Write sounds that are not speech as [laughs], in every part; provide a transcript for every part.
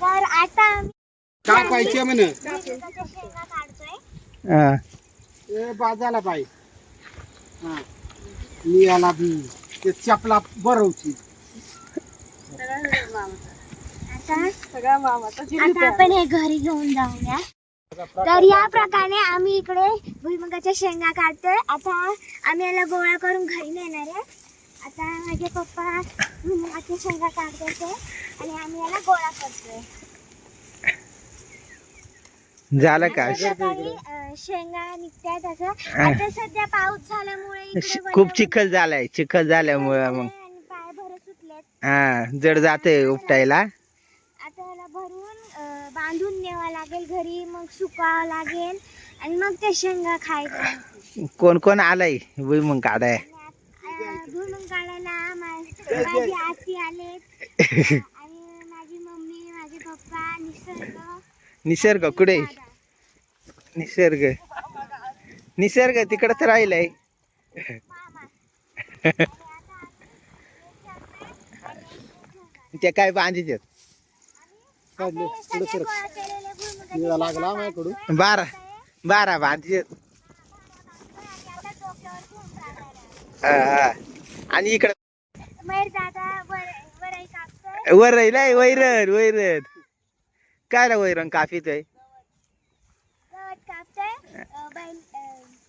तर आता आम्ही काय पाहिजे म्हण? शेंगा काढतोय हा. ए बाजाला बाई. हा. मी याला बी ते चपला बरवची आता आता आपण हे घरी घेऊन जाऊया. तर या प्रकारे आम्ही इकडे भुईमुगाच्या शेंगा काढतोय. आता आम्ही याला गोळा करून घरी नेणार आहे. आता माझे पप्पा भुईमुगाच्या शेंगा काढतात आणि आम्ही याला गोळा करतोय. झालं का? शेंगा निघतात असं. आता सध्या पाऊस झाल्यामुळे खूप चिखल झालाय चिखल झाल्यामुळं मग. पाय भरत सुटलेत. हा जड जाते उपटायला. आता याला भरून बांधून न्यावं लागेल घरी मग सुकावं लागेल आणि मग ते शेंगा खायचं. कोण कोण आलाय? भुईमुग काढाय. काढायला माझी आजी आले आणि माझी मम्मी माझे पप्पा निसर्ग. निसर्ग कुठे. निसर्ग. निसर्ग राहिलाय. आणि आता आम्ही ते काय बांधित लागला माझ्याकडून. बारा. बारा बांधित आणि इकडं वर वरई राहिलाय वैरण वैरण. काय रे वैरण काफीत आहे?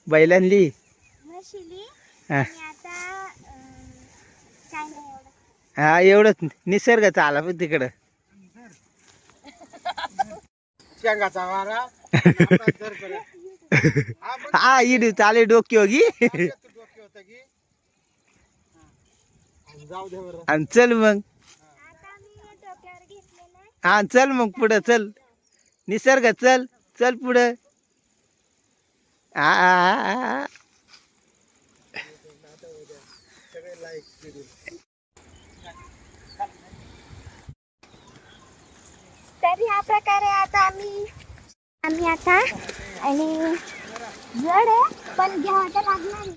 बैलांली. हा. आणि आता अं, काय नाही एवढं. हा एवढंच. निसर्ग चाला पण तिकडं. शेंगाचा वारा. [laughs] हा, हा इड चाले डोकी होगी तू डोके होतं की हा. आणि जाऊ दे बरं. आणि चल मग. आता मी हे हा चल मग पुढं चल. निसर्ग चल चल पुढं. आ, आ, आ, आ. तर ह्या प्रकारे आता आम्ही आम्ही आता आणि जड आहे पण घ्यावं लागणार.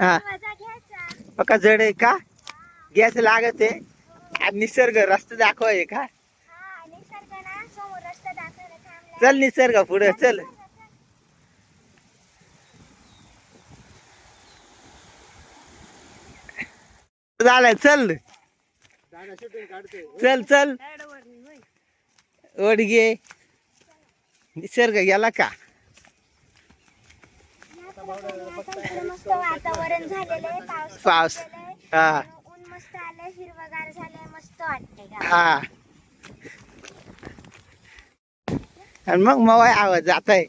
हा. जड आहे का? गॅस लागत आहे. निसर्ग रस्ता दाखवाय का हा. चल निसर्ग पुढं चल. झालंय चल. चल चल. ओढगे निसर्ग गेला का? पाऊस. हा ऊन मस्त आलंय हिरवगार झालंय मस्त वाटतंय गावात. हा आणि मग मग आवाज जात आहे.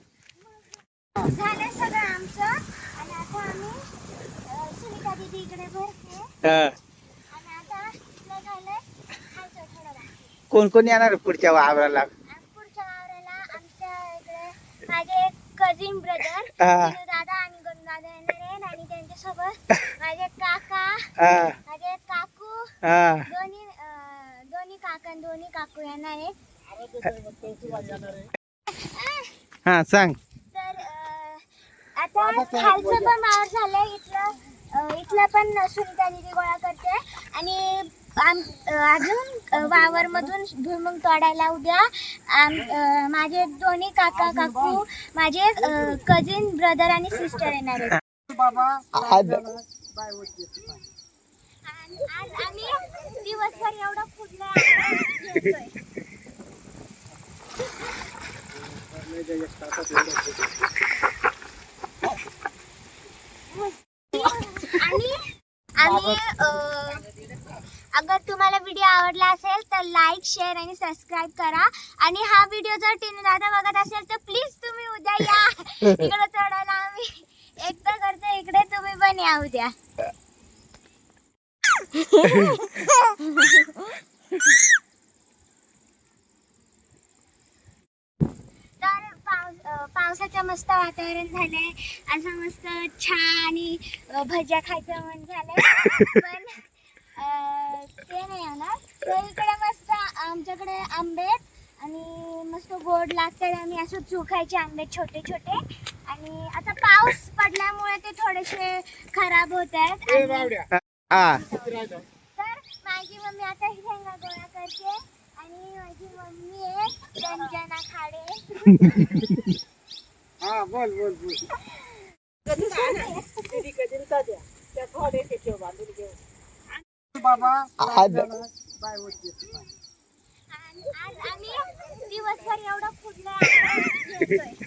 कोण कोण येणार पुढच्या वावराला पुढच्या वावराला आमच्या इकडे माझे कझिन ब्रदर. दादा आणि दादा येणार आहेत आणि त्यांच्यासोबत माझे काका माझे काकू काका येणार हा सांग. तर अं, आता खालचं पण वावर झालंय इथलं. अं, इथलं पण सुनीता दिदी गोळा करते. आणि आम अं, अजून वावर मधून भुईमुग तोडायला उद्या. आम अं, माझे दोन्ही काका काकू माझे कझिन ब्रदर आणि सिस्टर येणार आहेत. बाबा आज आम्ही दिवसभर एवढं फुटलं आणि आम्ही अगर तुम्हाला व्हिडिओ आवडला असेल तर लाईक शेअर आणि सबस्क्राईब करा. आणि हा व्हिडिओ जर टीनू दादा बघत असेल तर प्लीज तुम्ही उद्या या. इकडे चढायला आम्ही एकदा करतो इकडे तुम्ही पण या उद्या [laughs] तर पाऊस अं, पावसाचं मस्त वातावरण झालंय. असं मस्त छान आणि भज्या खायचं मन झालंय. [laughs] पण अं, ते नाही होणार. तर इकडे मस्त आमच्याकडे आंबे आहेत आणि मस्त गोड लागतात आणि असं चुखायचे आंबे छोटे छोटे. आणि आता पाऊस पडल्यामुळे ते थोडेसे खराब होत आहेत. ए आणि बावड्या. हा. किती राहिलं तर माझी मम्मी आता करते. आणि माझी मम्मी आहे रंजना खाडे. [laughs] हा बोल बोल बोल. बाबा बाय. होत दिवसभर एवढं फुटलं [laughs]